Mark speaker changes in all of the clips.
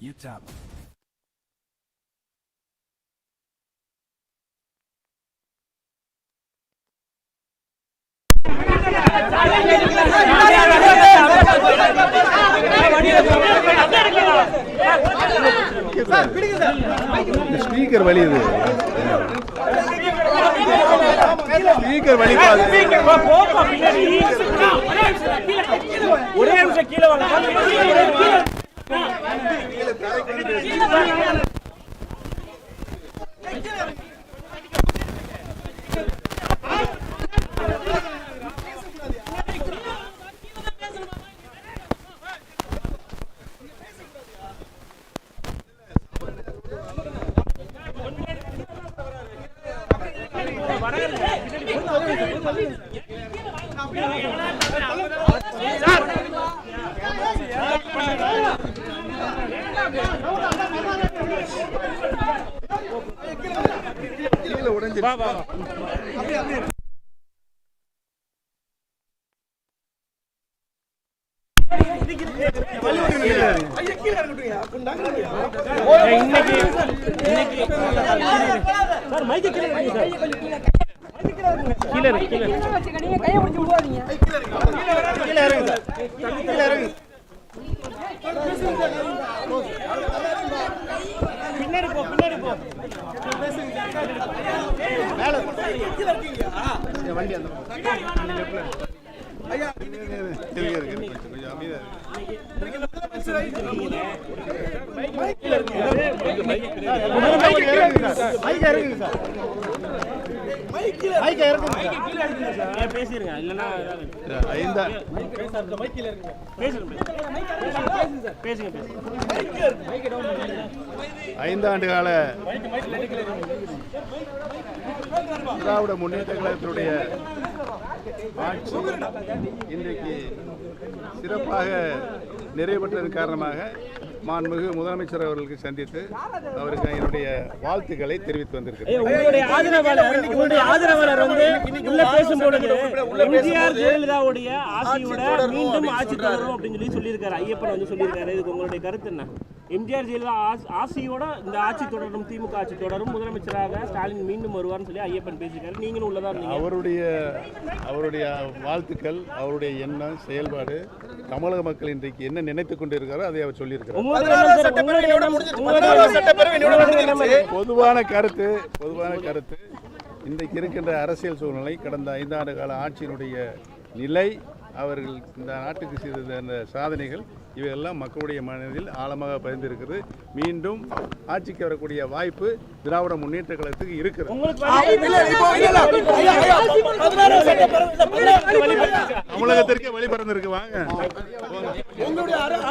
Speaker 1: UTAP.
Speaker 2: இந்த speaker வலி இது. ஸ்பீக்கர் வலி
Speaker 3: ஒரே நிமிஷம் கீழே வாங்க
Speaker 2: கீழே உடைஞ்சு
Speaker 3: இன்னைக்கு இன்னைக்கு சார் மைக்கு கீழே வைங்க சார். கீழே இருக்கு கீழே
Speaker 2: கீழே இறங்கு. கீழே இறங்கு.
Speaker 3: பின்னாடி போ பின்னாடி போ.
Speaker 2: இந்த வண்டி அந்த பக்கம். இறங்குங்க சார். ஐந்தாண்டு கால திராவிட முன்னேற்ற கழகத்தினுடைய ஆட்சி இன்றைக்கு சிறப்பாக நிறைவு பெற்றதன் காரணமாக மாண்புமிகு முதலமைச்சர் அவர்களுக்கு சந்தித்து அவருக்கு என்னுடைய வாழ்த்துக்களை தெரிவித்து வந்திருக்கிறேன்.
Speaker 3: எம்ஜிஆர் சொல்லியிருக்காரு சொல்லியிருக்காரு ஜெயலலிதா ஆஸ்- ஆட்சியோட இந்த ஆட்சி தொடரும் திமுக ஆட்சி தொடரும். முதலமைச்சராக ஸ்டாலின் மீண்டும் வருவார்னு சொல்லி ஐயப்பன் பேசியிருக்காரு. நீங்களும் உள்ளதா இருந்தீங்க?
Speaker 2: அவருடைய அவருடைய வாழ்த்துக்கள் அவருடைய எண்ணம் செயல்பாடு தமிழக மக்கள் இன்றைக்கு என்ன நினைத்துக் கொண்டிருக்காரோ அதை அவர்
Speaker 3: என்ன?
Speaker 2: பொதுவான கருத்து பொதுவான கருத்து இன்றைக்கு இருக்கின்ற அரசியல் சூழ்நிலை கடந்த ஐந்தாண்டு கால ஆட்சியினுடைய நிலை அவர்கள் இந்த நாட்டுக்கு செய்த அந்த சாதனைகள் இவையெல்லாம் மக்களுடைய மனதில் ஆழமாக பதிந்திருக்கிறது மீண்டும் ஆட்சிக்கு வரக்கூடிய வாய்ப்பு திராவிட முன்னேற்ற கழகத்துக்கு இருக்கிறது தமிழகத்திற்கே வழிபறந்திருக்கு வாங்க
Speaker 4: உங்களுடைய அர-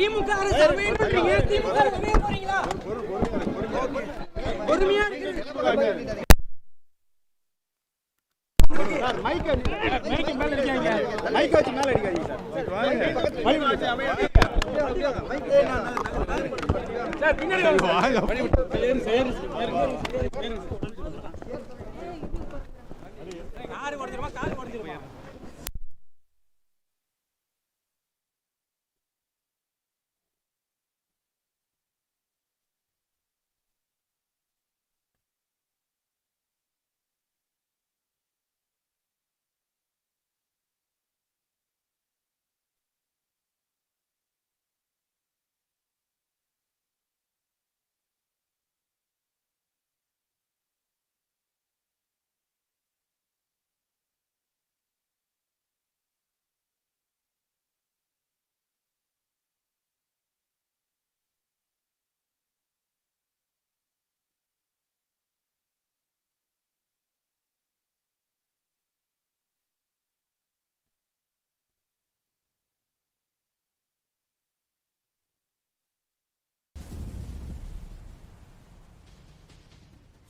Speaker 5: திமுக அரசு அமையும் பண்றீங்க திமுக ல போறீங்களா? பொறுமையா இருக்குது
Speaker 2: மைக் வச்சு மேல அடிக்காதீங்க சார் வாங்க.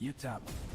Speaker 2: வாங்க
Speaker 1: UTAP.